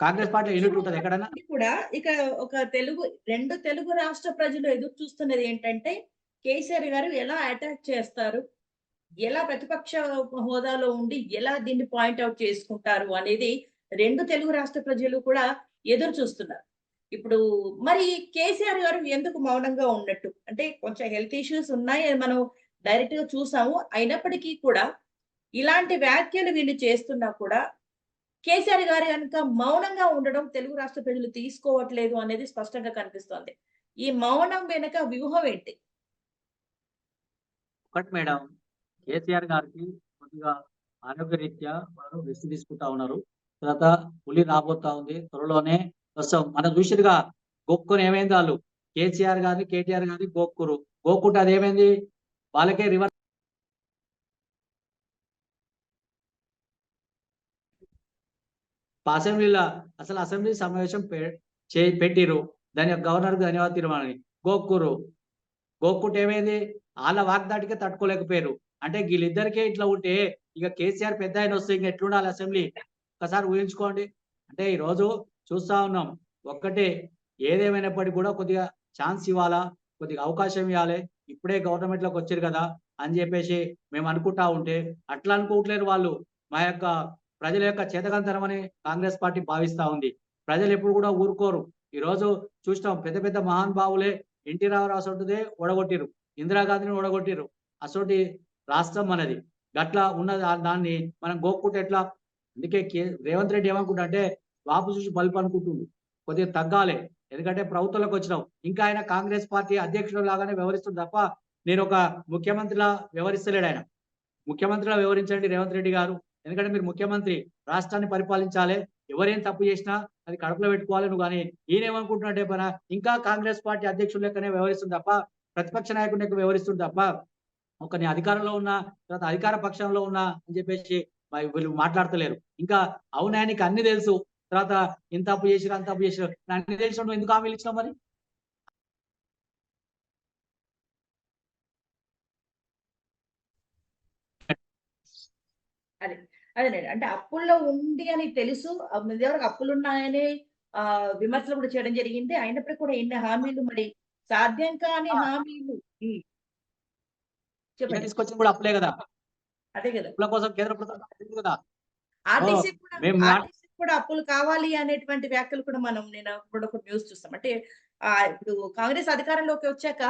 Congress party unit ఉంటుంది ఎక్కడన్నా? కూడా ఇక ఒక తెలుగు రెండు తెలుగు రాష్ట్ర ప్రజలు ఎదురు చూస్తున్నది ఏంటంటే కేసీఆర్ గారు ఎలా అటాక్ చేస్తారు? ఎలా ప్రతిపక్ష హోదాలో ఉండి ఎలా దీన్ని పాయింట్ అవుట్ చేసుకుంటారు అనేది రెండు తెలుగు రాష్ట్ర ప్రజలు కూడా ఎదురు చూస్తున్నారు. ఇప్పుడు మరి కేసీఆర్ గారు ఎందుకు మౌనంగా ఉన్నట్టు? అంటే కొంచెం హెల్త్ ఇష్యూస్ ఉన్నాయి మనం డైరెక్ట్గా చూసాము. అయినప్పటికీ కూడా ఇలాంటి వ్యాఖ్యలు వీళ్ళు చేస్తున్నా కూడా కేసీఆర్ గారు కనుక మౌనంగా ఉండడం తెలుగు రాష్ట్ర ప్రజలు తీసుకోవట్లేదు అనేది స్పష్టంగా కనిపిస్తోంది. ఈ మౌనం వెనుక వ్యూహం ఏంటి? ఒకటి మేడం కేసీఆర్ గారికి కొద్దిగా ఆరోగ్యరీత్యా వారు రెస్ట్ తీసుకుంటా ఉన్నారు. తర్వాత పులి రాబోతా ఉంది. త్వరలోనే వస్తాం మనం చూసిరుగా గోక్కుని ఏమైంది వాళ్ళు? కేసీఆర్ గారిని కేటీఆర్ గారిని గోక్కురు. గోక్కుంటే అది ఏమైంది వాళ్ళకే రివర్స్ అసెంబ్లీలో అసలు అసెంబ్లీ సమావేశం పె- పెట్టిరు దాని యొక్క గవర్నర్ ధన్యవాద తీర్మానాన్ని గోక్కురు గోక్కుంటే ఏమైంది? వాళ్ళ వాగ్దాటికే తట్టుకోలేకపోయారు అంటే వీళ్ళిద్దరికే ఇట్లా ఉంటే ఇక కేసీఆర్ పెద్ద ఆయన వస్తే ఇంకా ఎట్లుండాలి అసెంబ్లీ? ఒకసారి ఊహించుకోండి. అంటే ఈ రోజు చూస్తా ఉన్నాం. ఒక్కటే ఏదేమైనప్పటికీ కూడా కొద్దిగా ఛాన్స్ ఇవ్వాలా? కొద్దిగా అవకాశం ఇవ్వాలి? ఇప్పుడే గవర్నమెంట్లోకి వచ్చారు కదా అని చెప్పేసి మేము అనుకుంటా ఉంటే అట్లా అనుకోవట్లేరు వాళ్ళు. మా యొక్క ప్రజల యొక్క చేతకంతనం అని కాంగ్రెస్ పార్టీ భావిస్తా ఉంది. ప్రజలు ఎప్పుడు కూడా ఊరుకోరు. ఈ రోజు చూస్తాం పెద్ద పెద్ద మహానుభావులే ఎన్టీ రామారావు అసోటిదే ఓడగొట్టిరు. ఇందిరాగాంధీని ఓడగొట్టిరు. అసోటి రాష్ట్రం మనది గట్లా ఉన్న దాన్ని మనం గోక్కుంటే ఎట్లా? అందుకే కే- రేవంత్ రెడ్డి ఏమనుకుంటా అంటే బాబు చూసి బల్బు అనుకుంటుంది కొద్దిగా తగ్గాలి. ఎందుకంటే ప్రభుత్వంలోకి వచ్చినాం. ఇంకా ఆయన కాంగ్రెస్ పార్టీ అధ్యక్షుడు లాగానే వ్యవహరిస్తుంది తప్ప నేను ఒక ముఖ్యమంత్రిలా వ్యవహరిస్తలేడు ఆయన. ముఖ్యమంత్రిలా వ్యవహరించండి రేవంత్ రెడ్డి గారు. ఎందుకంటే మీరు ముఖ్యమంత్రి రాష్ట్రాన్ని పరిపాలించాలి. ఎవరేం తప్పు చేసినా అది కడుపులో పెట్టుకోవాలి నువ్వు కానీ. ఈయనేమనుకుంటున్నాడే పైన ఇంకా కాంగ్రెస్ పార్టీ అధ్యక్షుడు లెక్కనే వ్యవహరిస్తుంది తప్ప ప్రతిపక్ష నాయకుడి లెక్క వ్యవహరిస్తుంది తప్ప ఒక నీ అధికారంలో ఉన్న తర్వాత అధికార పక్షంలో ఉన్నా అని చెప్పేసి మరి వీళ్ళు మాట్లాడతలేరు. ఇంకా అవునా నీకు అన్ని తెలుసు. తర్వాత ఇంత తప్పు చేసిరు అంత అప్పు చేసిరు అన్ని తెలిసి నువ్వు ఎందుకు హామీలు ఇచ్చినావు మరి? అదేనండి అంటే అప్పుల్లో ఉంది అని తెలుసు. దగ్గర అప్పులు ఉన్నాయని ఆ విమర్శలు కూడా చేయడం జరిగింది. అయినప్పటికీ కూడా ఎన్ని హామీలు మరి? సాధ్యం కాని. హామీలు. చెప్పండి. తీసుకొచ్చింది కూడా అప్పులే కదా. అదే కదా. అప్పుల కోసం కేంద్ర ప్రభుత్వం కట్టింది కదా. ఆర్టీసీ కూడా అప్పులు కావాలి అనేటువంటి వ్యాఖ్యలు కూడా మనం నేను ఇప్పుడు ఒక న్యూస్ చూస్తాం. అంటే ఆ ఇప్పుడు కాంగ్రెస్ అధికారంలోకి వచ్చాక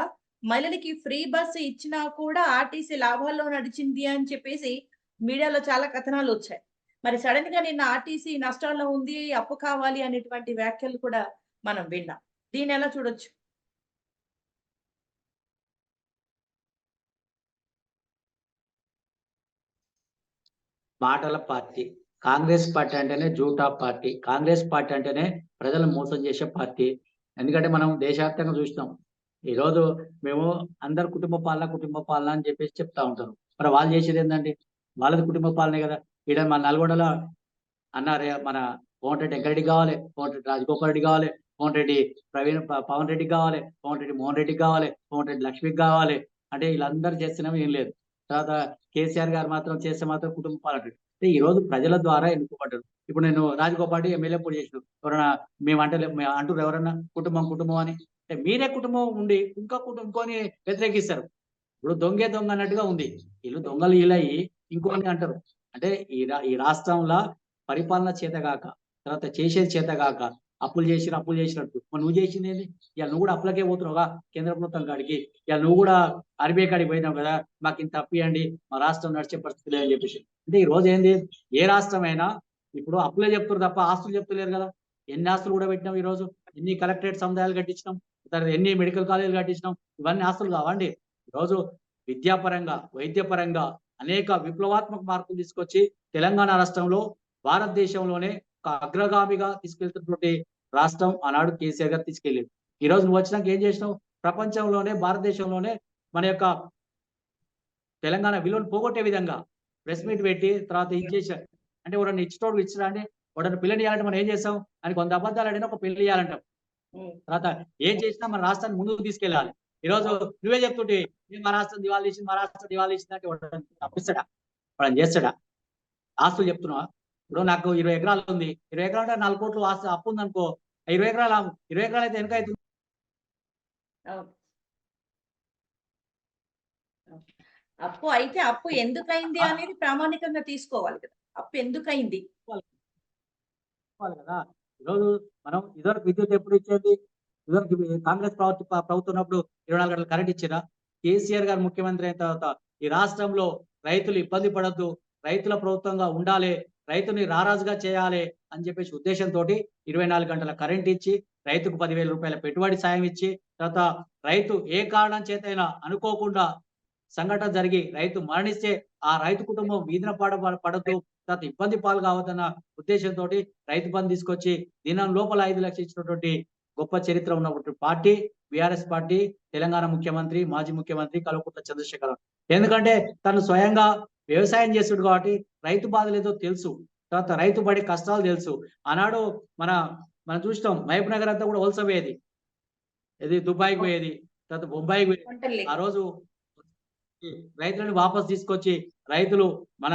మహిళలకి ఫ్రీ బస్ ఇచ్చినా కూడా ఆర్టీసీ లాభాల్లో నడిచింది అని చెప్పేసి మీడియాలో చాలా కథనాలు వచ్చాయి. మరి సడన్గా నిన్న ఆర్టీసీ నష్టాల్లో ఉంది అప్పు కావాలి అనేటువంటి వ్యాఖ్యలు కూడా మనం విన్నాం. దీని ఎలా చూడొచ్చు? మాటల పార్టీ. కాంగ్రెస్ పార్టీ అంటేనే జూటా పార్టీ. కాంగ్రెస్ పార్టీ అంటేనే ప్రజలను మోసం చేసే పార్టీ. ఎందుకంటే మనం దేశవ్యాప్తంగా చూసినాం. ఈ రోజు మేము అందరు కుటుంబ పాలన కుటుంబ పాలన అని చెప్పేసి చెప్తా ఉంటారు. మరి వాళ్ళు చేసేది ఏంటంటే వాళ్ళది కుటుంబ పాలనే కదా. ఇక్కడ మన నల్గొండలో అన్నారే మన కోమటిరెడ్డి ఎంకరెడ్డి వెంకరెడ్డి కావాలి కోమటిరెడ్డి రాజగోపాల్ రెడ్డి కావాలి కోమటిరెడ్డి ప్రవీణ్ పవన్ రెడ్డికి కావాలి కోమటిరెడ్డి మోహన్ రెడ్డికి కావాలి కోమటిరెడ్డి లక్ష్మికి కావాలి. అంటే వీళ్ళందరూ చేస్తున్నాం ఏం లేదు. తర్వాత కేసీఆర్ గారు మాత్రం చేస్తే మాత్రం కుటుంబ పాలన. అంటే ఈ రోజు ప్రజల ద్వారా ఎన్నుకోబడ్డారు. ఇప్పుడు నేను రాజగోపాల్ ఎమ్మెల్యే పోటీ చేసిన. ఎవరైనా మేము అంటే అంటారు ఎవరన్నా కుటుంబం కుటుంబం అని. అంటే మీరే కుటుంబం ఉండి ఇంకా కుటుంబం ఇంకోని వ్యతిరేకిస్తారు. ఇప్పుడు దొంగే దొంగ అన్నట్టుగా ఉంది. వీళ్ళు దొంగలు వీళ్ళయి. ఇంకొన్ని అంటారు. అంటే ఈ రా- ఈ రాష్ట్రంలో పరిపాలన చేతగాక తర్వాత చేసేది చేతగాక అప్పులు చేసిన అప్పులు చేసినట్టు. మరి నువ్వు చేసింది ఏంది? ఇలా నువ్వు కూడా అప్పులకే పోతున్నావుగా కేంద్ర ప్రభుత్వం కాడికి. ఇలా నువ్వు కూడా ఆర్బీఐ కాడికి పోయినావు కదా మాకు ఇంత అప్పియండి మా రాష్ట్రం నడిచే పరిస్థితి లేదని చెప్పేసి. అంటే ఈ రోజు ఏంది? ఏ రాష్ట్రమైనా ఇప్పుడు అప్పులే చెప్తారు తప్ప ఆస్తులు చెప్తలేరు కదా. ఎన్ని ఆస్తులు కూడా పెట్టినాం ఈ రోజు ఎన్ని కలెక్టరేట్ సముదాయాలు కట్టించినాం? తర్వాత ఎన్ని మెడికల్ కాలేజీలు కట్టించినాం? ఇవన్నీ ఆస్తులు కావండి ఈ రోజు విద్యాపరంగా వైద్యపరంగా అనేక విప్లవాత్మక మార్పులు తీసుకొచ్చి తెలంగాణ రాష్ట్రంలో భారతదేశంలోనే ఒక అగ్రగామిగా తీసుకెళ్తున్నటువంటి రాష్ట్రం ఆనాడు కేసీఆర్ గారు తీసుకెళ్ళింది ఈ రోజు నువ్వు వచ్చినాక ఏం చేసినావు? ప్రపంచంలోనే భారతదేశంలోనే మన యొక్క తెలంగాణ విలువను పోగొట్టే విధంగా ప్రెస్ మీట్ పెట్టి తర్వాత ఇది చేశారు. అంటే ఎవరన్నా ఇచ్చినోడు ఇచ్చినా అంటే వాడని పిల్లని ఇవ్వాలంటే మనం ఏం చేస్తాం? అని కొంత అబద్ధాలు అడిగినా ఒక పెళ్ళి ఉమ్. తర్వాత ఏం చేసినా మన రాష్ట్రాన్ని ముందుకు తీసుకెళ్ళాలి. ఈ రోజు నువ్వే చెప్తుంటే "ఏ మా రాష్ట్రం దివాళీ ఇచ్చింది మా రాష్ట్రం దివాళీ వాడు తప్పిస్తాడా? వాడు చేస్తాడా? ఆస్తులు చెప్తున్నావా? ఇప్పుడు నాకు ఇరవై ఎకరాలు ఉంది. ఇరవై ఎకరాలు అంటే నాలుగు కోట్లు ఆస్తి అప్పు ఉంది అనుకో ఇరవై ఎకరాలు ఇరవై ఎకరాలు అయితే వెనక అవుతుంది. అప్పు అయితే అప్పు ఎందుకైంది అనేది ప్రామాణికంగా తీసుకోవాలి కదా. అప్పు ఎందుకైంది? కదా. ఈరోజు మనం ఇదివరకు విద్యుత్ ఎప్పుడు ఇచ్చేది? కాంగ్రెస్ ప్రభుత్వ ప్రభుత్వం ఉన్నప్పుడు ఇరవై నాలుగు గంటలు కరెంట్ ఇచ్చినా కేసీఆర్ గారు ముఖ్యమంత్రి అయిన తర్వాత ఈ రాష్ట్రంలో రైతులు ఇబ్బంది పడద్దు రైతుల ప్రభుత్వంగా ఉండాలి రైతుని రారాజుగా చేయాలి అని చెప్పేసి ఉద్దేశంతో ఇరవై నాలుగు గంటల కరెంట్ ఇచ్చి రైతుకు పదివేల రూపాయల పెట్టుబడి సాయం ఇచ్చి తర్వాత రైతు ఏ కారణం చేతైనా అనుకోకుండా సంఘటన జరిగి రైతు మరణిస్తే ఆ రైతు కుటుంబం వీధిన పాడ పడద్దు తర్వాత ఇబ్బంది పాలు కావద్దన్న ఉద్దేశంతో రైతు బంధు తీసుకొచ్చి దినం లోపల ఐదు లక్షలు ఇచ్చినటువంటి గొప్ప చరిత్ర ఉన్నటువంటి పార్టీ బీఆర్ఎస్ పార్టీ తెలంగాణ ముఖ్యమంత్రి మాజీ ముఖ్యమంత్రి కల్వకుంట్ల చంద్రశేఖర్. ఎందుకంటే తను స్వయంగా వ్యవసాయం చేస్తుడు కాబట్టి రైతు బాధలు ఏదో తెలుసు. తర్వాత రైతు పడే కష్టాలు తెలుసు. ఆనాడు మన మనం చూస్తాం మహబూబ్ నగర్ అంతా కూడా వలస పోయేది. ఇది దుబాయ్కి పోయేది తర్వాత బొంబాయికి పోయేది. ఆ రోజు రైతులను వాపస్ తీసుకొచ్చి రైతులు మన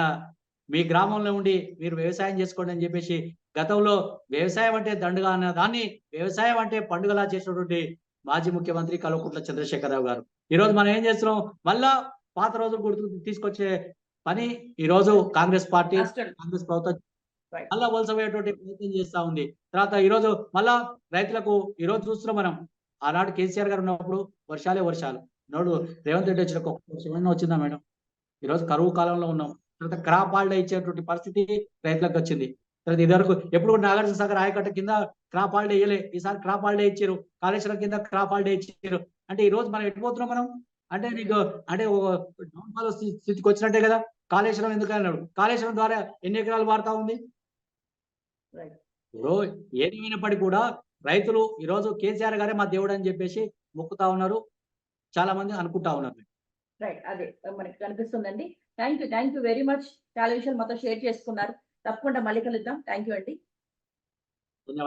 మీ గ్రామంలో ఉండి మీరు వ్యవసాయం చేసుకోండి అని చెప్పేసి గతంలో వ్యవసాయం అంటే దండుగా అన్న దాన్ని వ్యవసాయం అంటే పండుగలా చేసినటువంటి మాజీ ముఖ్యమంత్రి కల్వకుంట్ల చంద్రశేఖరరావు గారు. ఈ రోజు మనం ఏం చేస్తున్నాం? మళ్ళా పాత రోజులు గుర్తు తీసుకొచ్చే పని ఈ రోజు కాంగ్రెస్ పార్టీ కాంగ్రెస్ ప్రభుత్వం. మళ్ళా వలసపోయేటువంటి ప్రయత్నం చేస్తా ఉంది. తర్వాత ఈ రోజు మళ్ళా రైతులకు ఈ రోజు చూస్తున్నాం మనం. ఆనాడు కేసీఆర్ గారు ఉన్నప్పుడు వర్షాలే వర్షాలు. నోడు రేవంత్ రెడ్డి వచ్చిన వచ్చిందా మేడం? ఈ రోజు కరువు కాలంలో ఉన్నాం. తర్వాత క్రాప్ హాలిడే ఇచ్చేటువంటి పరిస్థితి రైతులకు వచ్చింది. తర్వాత ఇదివరకు ఎప్పుడు కూడా నాగార్జున సాగర్ ఆయకట్ట కింద క్రాప్ హాలిడే ఇయ్యలే. ఈసారి క్రాప్ హాలిడే ఇచ్చారు కాళేశ్వరం కింద క్రాప్ హాలిడే ఇచ్చారు అంటే ఈ రోజు మనం ఎట్టిపోతున్నాం మనం? అంటే నీకు అంటే డౌన్ఫాల్ స్థితికి వచ్చినట్టే కదా. కాళేశ్వరం ఎందుకు అన్నాడు? కాళేశ్వరం ద్వారా ఎన్ని ఎకరాలు వాడుతా ఉంది. ఇప్పుడు ఏదేమైనప్పటికీ కూడా రైతులు ఈ రోజు కేసీఆర్ గారే మా దేవుడు అని చెప్పేసి మొక్కుతా ఉన్నారు. చాలా మంది అనుకుంటా ఉన్నారు. రైట్. అదే మనకి కనిపిస్తుందండి. Thank you thank you very much చాలా విషయాలు మొత్తం షేర్ చేసుకున్నారు. తప్పకుండా మళ్ళీ కలుద్దాం. థ్యాంక్ యూ అండి.